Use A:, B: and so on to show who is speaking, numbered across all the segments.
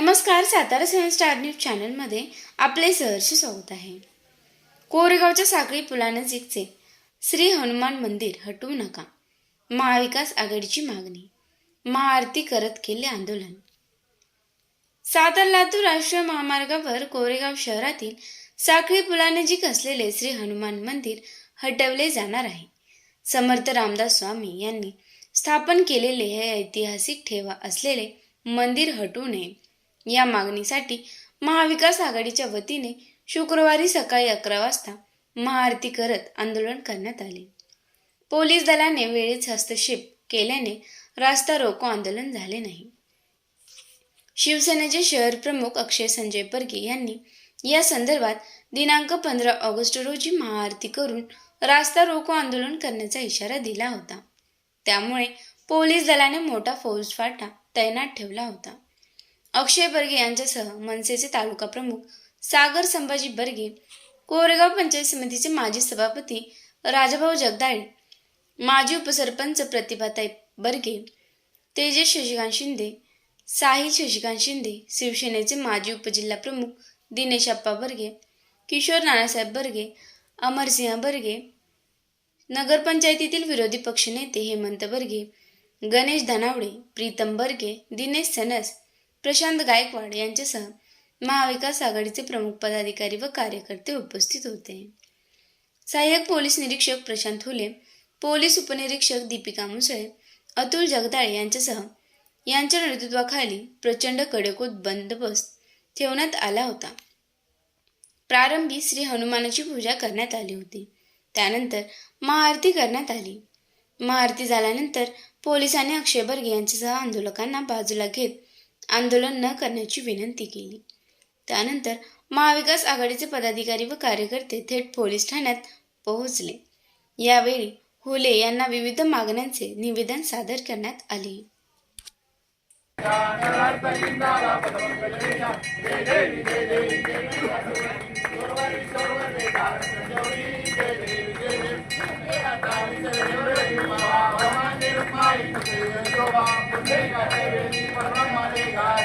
A: नमस्कार सातारा सेवन star news चॅनलमध्ये आपले सहर्ष स्वागत आहे. कोरेगावच्या साखळी पुलानजीकचे श्री हनुमान मंदिर हटवू नका. महाविकास आघाडीची मागणी महाआरती करत केले आंदोलन. सातारा लातूर राष्ट्रीय महामार्गावर कोरेगाव शहरातील साखळी पुलानजीक असलेले श्री हनुमान मंदिर हटवले जाणार आहे. समर्थ रामदास स्वामी यांनी स्थापन केलेले हे ऐतिहासिक ठेवा असलेले मंदिर हटवू नये. या मागणीसाठी महाविकास आघाडीच्या वतीने शुक्रवारी सकाळी अकरा वाजता महाआरती करत आंदोलन करण्यात आले. पोलीस दलाने वेळेत हस्तक्षेप केल्याने रास्ता रोको आंदोलन झाले नाही. शिवसेनेचे शहर प्रमुख अक्षय संजय परगे यांनी या संदर्भात दिनांक पंधरा ऑगस्ट रोजी महाआरती करून रास्ता रोको आंदोलन करण्याचा इशारा दिला होता. त्यामुळे पोलीस दलाने मोठा फौजफाटा तैनात ठेवला होता. अक्षय बर्गे यांच्यासह मनसेचे तालुका प्रमुख सागर संभाजी बर्गे कोरेगाव पंचायत समितीचे माजी सभापती राजाभाऊ जगदाळे माजी उपसरपंच प्रतिभाताई बर्गे तेजस शशिकांत शिंदे साहिल शशिकांत शिंदे शिवसेनेचे माजी उपजिल्हा प्रमुख दिनेश अप्पा बर्गे किशोर नानासाहेब बर्गे अमरसिंह बर्गे नगरपंचायतीतील विरोधी पक्षनेते हेमंत बर्गे गणेश धनावडे प्रीतम बर्गे दिनेश सनस प्रशांत गायकवाड यांच्यासह महाविकास आघाडीचे प्रमुख पदाधिकारी व कार्यकर्ते उपस्थित होते. सहाय्यक पोलीस निरीक्षक प्रशांत हुले पोलीस उपनिरीक्षक दीपिका मुसळे अतुल जगदाळे यांच्यासह यांच्या नेतृत्वाखाली प्रचंड कडेकोट बंदोबस्त ठेवण्यात आला होता. प्रारंभी श्री हनुमानाची पूजा करण्यात आली होती. त्यानंतर महाआरती करण्यात आली. महाआरती झाल्यानंतर पोलिसांनी अक्षय बर्गे यांच्यासह आंदोलकांना बाजूला घेत आंदोलन न करण्याची विनंती केली. त्यानंतर महाविकास आघाडीचे पदाधिकारी व कार्यकर्ते थेट पोलीस ठाण्यात पोहोचले. यावेळी हुले यांना विविध मागण्यांचे निवेदन सादर करण्यात आले.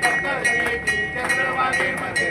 B: चंद्रभागे मध्ये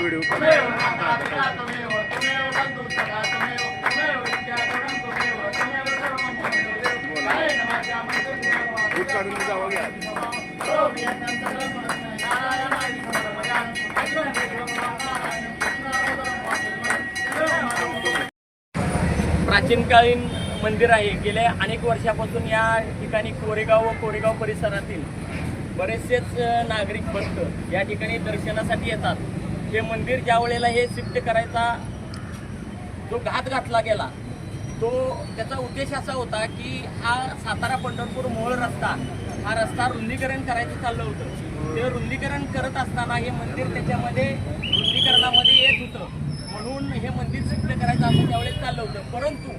B: व्हिडिओ
C: प्राचीनकालीन मंदिर आहे. गेल्या अनेक वर्षापासून या ठिकाणी कोरेगाव व कोरेगाव परिसरातील बरेचसेच नागरिक भक्त या ठिकाणी दर्शनासाठी येतात. हे मंदिर ज्या वेळेला हे सिद्ध करायचा जो घात घातला गेला तो त्याचा उद्देश असा होता की हा सातारा पंढरपूर मोहोळ रस्ता हा रस्ता रुंदीकरण करायचं चाललं होतं. ते रुंदीकरण करत असताना हे मंदिर त्याच्यामध्ये रुंदीकरणामध्ये येत होतं. म्हणून हे मंदिर सिद्ध करायचं असं त्यावेळेस चाललं होतं. परंतु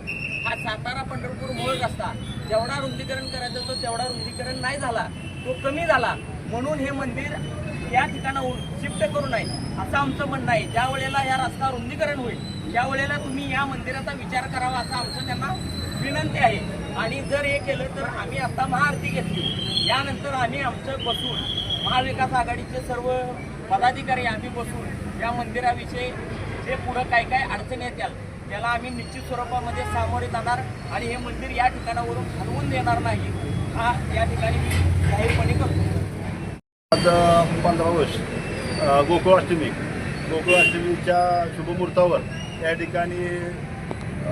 C: हा सातारा पंढरपूर मोहोळ रस्ता जेवढा रुंदीकरण करायचं होतं तेवढा रुंदीकरण नाही झाला. तो कमी झाला. म्हणून हे मंदिर या ठिकाणाहून शिफ्ट करू नये असं आमचं म्हणणं आहे. ज्या वेळेला या रस्ता रुंदीकरण होईल या वेळेला तुम्ही या मंदिराचा विचार करावा असं आमचं त्यांना विनंती आहे. आणि जर हे केलं तर आम्ही आता महाआरती घेतली. यानंतर आम्ही आमचं बसून महाविकास आघाडीचे सर्व पदाधिकारी आम्ही बसून या मंदिराविषयी जे पुढं काय काय अडचणी येत्याल त्याला आम्ही निश्चित स्वरूपामध्ये सामोरे जाणार आणि हे मंदिर या ठिकाणावरून हलवून देणार नाही हा या ठिकाणी मी जाहीरपणे करतो.
D: आज पंधरा वर्ष गोकुळाष्टमी गोकुळाष्टमीच्या शुभमुहूर्तावर या ठिकाणी अ,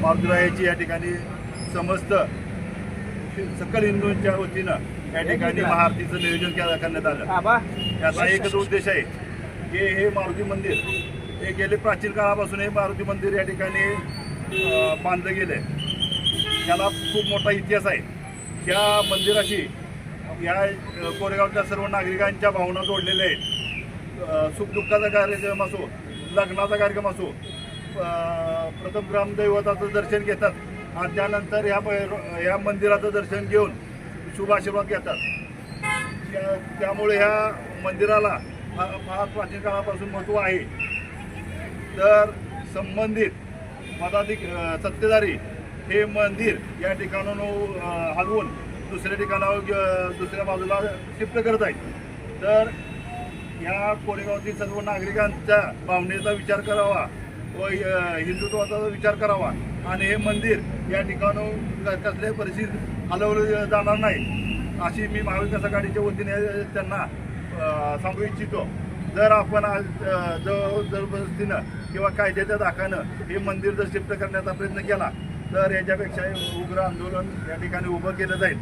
D: मारुतीरायाची या ठिकाणी समस्त सकल हिंदूंच्या वतीनं या ठिकाणी महाआरतीचं नियोजन करण्यात आलं. याचा एकच उद्देश आहे की हे मारुती मंदिर हे गेले प्राचीन काळापासून हे मारुती मंदिर या ठिकाणी बांधलं गेलं आहे त्याला खूप मोठा इतिहास आहे. त्या मंदिराशी या कोरेगावच्या सर्व नागरिकांच्या भावना जोडलेल्या आहेत. सुखदुःखाचा कार्यक्रम असो लग्नाचा कार्यक्रम असो प्रथम ग्रामदैवताचं दर्शन घेतात आणि त्यानंतर ह्या ह्या मंदिराचं दर्शन घेऊन शुभाशीर्वाद घेतात. त्या त्यामुळे ह्या मंदिराला फार प्राचीन काळापासून महत्त्व आहे. तर संबंधित पदाधिक सत्तेधारी हे मंदिर या ठिकाणाहून हलवून दुसऱ्या ठिकाणावर दुसऱ्या बाजूला शिफ्ट करत आहेत. तर या कोरेगावातील सर्व नागरिकांच्या भावनेचा विचार करावा. व हिंदुत्वाचा विचार करावा. आणि हे मंदिर या ठिकाणून कसल्याही परिस्थितीत हलवलं जाणार नाही अशी मी महाविकास आघाडीच्या वतीने त्यांना सांगू इच्छितो. जर आपण आज जवळ जबरदस्तीनं किंवा कायद्याच्या दाखानं हे मंदिर जर शिफ्ट करण्याचा प्रयत्न केला तर याच्यापेक्षा उग्र आंदोलन या ठिकाणी उभं केलं जाईल.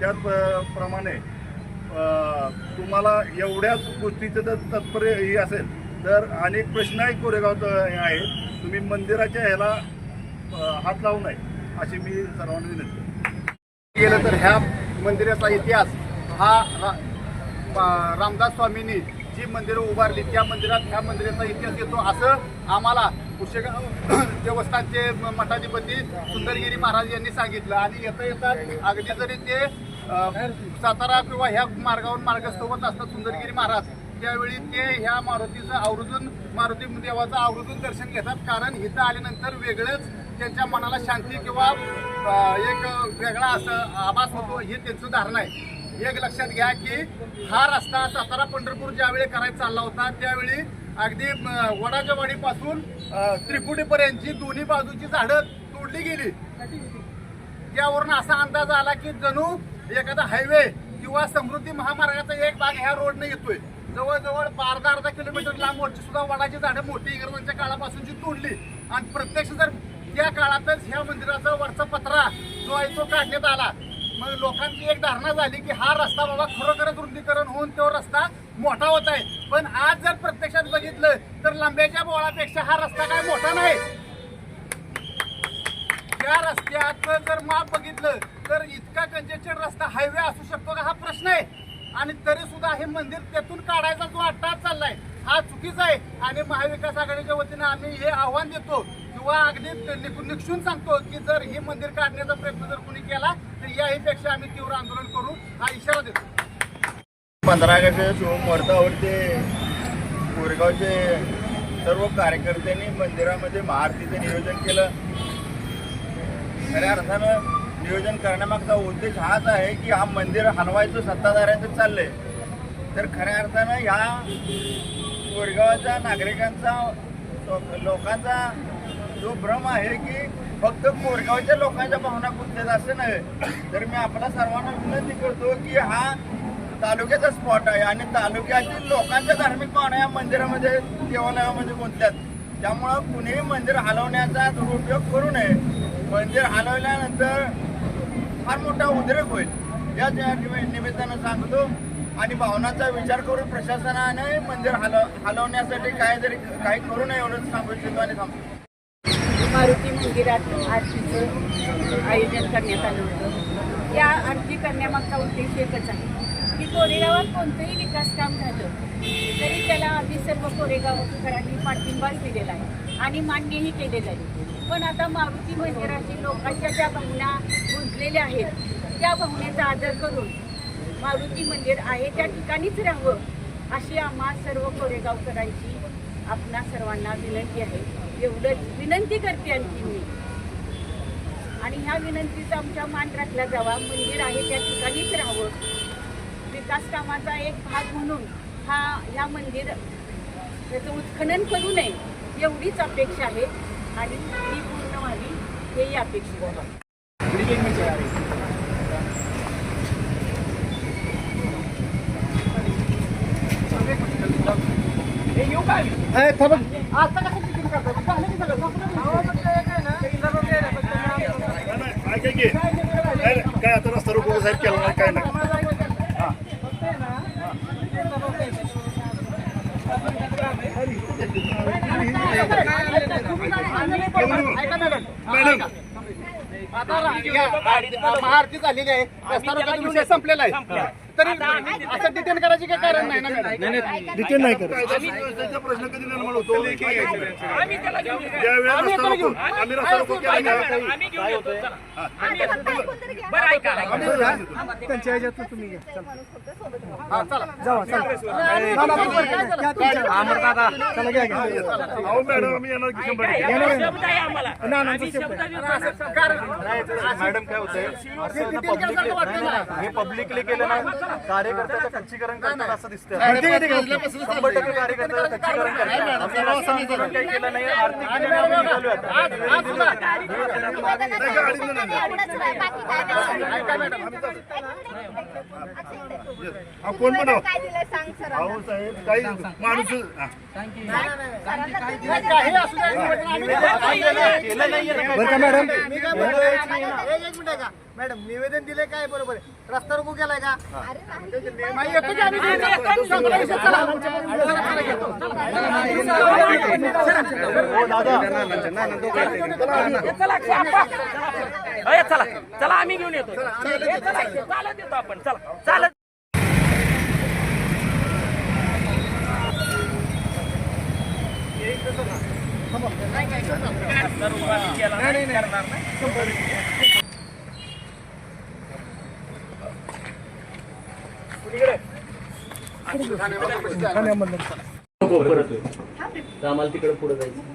D: त्याचप्रमाणे तुम्हाला एवढ्याच गोष्टीचं जर तत्पर्य हे असेल तर अनेक प्रश्नही कोरेगावत आहेत. तुम्ही मंदिराच्या ह्याला हात लावू नये अशी मी सर्वांना विनंती
B: गेलं तर ह्या मंदिराचा इतिहास हा रा- रामदास स्वामींनी जी मंदिरं उभारली त्या मंदिरात ह्या मंदिराचा इतिहास येतो असं आम्हाला कुशेगाव देवस्थानचे मठाधिपती सुंदरगिरी महाराज यांनी सांगितलं. आणि येता येता अगदी जरी ते सातारा किंवा ह्या मार्गावर मार्गस्थ होत असतात सुंदरगिरी महाराज त्यावेळी ते ह्या मारुतीचं आवर्जून मारुती देवाचं आवर्जून दर्शन घेतात. कारण इथं आल्यानंतर वेगळंच त्यांच्या मनाला शांती किंवा एक वेगळा असं आभास होतो हे त्यांचं धारणा आहे. एक लक्षात घ्या की हा रस्ता सातारा पंढरपूर ज्यावेळी करायचा चालला होता त्यावेळी अगदी अ, वडाच्या वाडीपासून दोन्ही बाजूची झाडं तोडली गेली. त्यावरून असा अंदाज आला की जणू एखादा हायवे किंवा समृद्धी महामार्गाचा एक भाग ह्या रोडने येतोय. जवळजवळ अर्धा अर्धा किलोमीटर लांबवरची सुद्धा वडाची झाडं मोठी इंग्रजांच्या काळापासूनची तोडली. आणि प्रत्यक्ष जर त्या काळातच ह्या मंदिराचा वरचा पत्रा जो आहे तो काढण्यात आला. मग लोकांची एक धारणा झाली की हा रस्ता बाबा खरोखरच रुंदीकरण होऊन तो रस्ता मोठा होत आहे. पण आज जर प्रत्यक्षात बघितलं तर लांब्याच्या बोळापेक्षा हा रस्ता काय मोठा नाही. या रस्त्याचं जर माप बघितलं तर इतका कंजेस्टेड रस्ता हायवे असू शकतो का? हा प्रश्न आहे. आणि तरी सुद्धा हे मंदिर त्यातून काढायचा जो अट्टास चाललाय हा चुकीचा आहे. आणि महाविकास आघाडीच्या वतीनं आम्ही हे आव्हान देतो किंवा अगदी निक्षून सांगतो की जर हे मंदिर काढण्याचा प्रयत्न जर कोणी केला तर याहीपेक्षा आम्ही तीव्र आंदोलन करू हा इशारा देतो.
E: पंधरा ऑगस्ट शुभमुहूर्तावरती कोरेगावचे सर्व कार्यकर्त्यांनी मंदिरामध्ये महाआरतीचं नियोजन केलं. खऱ्या अर्थानं नियोजन करण्यामागचा उद्देश हाच आहे की हा मंदिर हलवायचं सत्ताधाऱ्यांचं चाललंय. तर खऱ्या अर्थानं ह्या कोरगावच्या नागरिकांचा लोकांचा जो भ्रम आहे की फक्त कोरगावच्या लोकांच्या भावना गुंतलेत असं नाही तर मी आपल्या सर्वांना विनंती करतो की हा तालुक्याचा स्पॉट आहे आणि तालुक्यातील लोकांच्या धार्मिक भावना या मंदिरामध्ये देवालयामध्ये गुंतल्यात. त्यामुळं कुणीही मंदिर हलवण्याचा दुरुपयोग करू नये. मंदिर हलवल्यानंतर फार मोठा उद्रेक होईल. या त्या निमित्तानं सांगतो आणि भावनाचा विचार करून प्रशासनाने मंदिर हलव हलवण्यासाठी काहीतरी काही करू नये एवढंच सांगू इच्छितो आणि थांबतो.
F: मारुती मंदिरात आरतीचं आयोजन करण्यात आलं होतं. या आरती करण्यामागचा उद्देश एकच आहे की कोरेगावात कोणतंही विकास काम झालं तरी त्याला आधी सर्व कोरेगावकरांनी पाठिंबाच दिलेला आहे आणि मान्यही केलेलं आहे. पण आता मारुती मंदिराची लोकांच्या ज्या भावना गुंतलेल्या आहेत. त्या भावनेचा आदर करून मारुती मंदिर आहे. त्या ठिकाणीच राहावं अशी आम्हा सर्व कोरेगावकरांची आपणा सर्वांना विनंती आहे. एवढंच विनंती करते आणखी मी. आणि ह्या विनंतीचा आमच्या मान राखला जावा. मंदिर आहे त्या ठिकाणीच राहावं. विकास कामाचा एक भाग म्हणून हा ह्या मंदिर त्याचं उत्खनन करू नये एवढीच अपेक्षा आहे. आणि ती पूर्ण व्हावी हेही अपेक्षित आहे.
E: काय आता रस्ता रोको साहेब केला नाही काय नाही मॅडम
B: महाआरती झालेली आहे. रस्ता रोकोचा विषय संपलेला आहे. तरी असं डिटेन करायचे काही कारण नाही ना मॅडम
E: डिटेन नाही करत प्रश्न कधी निर्माण होतो? रस्ता रोको आम्ही रस्ता रोको केला.
C: बरं ऐका.
E: अहो मॅडम आम्ही
C: हे देतो.
D: मॅडम काय होतंय हे पब्लिकली केलं ना कार्यकर्त्याचं खच्चीकरण करतात असं दिसतंय शंभर टक्के कार्यकर्त्याचं खच्चीकरण करतात आम्ही रस्ता काही केलं नाही आर्थिक निघालोय आता.
E: हा, कोण म्हणावं?
G: काय दिलंय सांग सर
E: अहो साहेब काही माणूस हा.
B: काही असू द्या,
D: केलं नाहीये ना काही.
B: मी काय म्हणतो, एक एक मिनिट आहे का मॅडम निवेदन दिले काय बरोबर आहे रस्ता रोको केलाय का नाही, येतो की आम्ही संपला विषय, चला. चला.
D: हो
C: आम्ही घेऊन येतो हे, चला चालत येतो आपण चला चालत आम्हाला तिकडे पुढे जायचं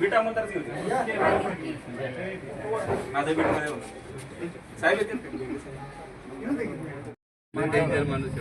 H: बीटा म्हणतात माझा बीटमध्ये. साहेब येतील? माणूस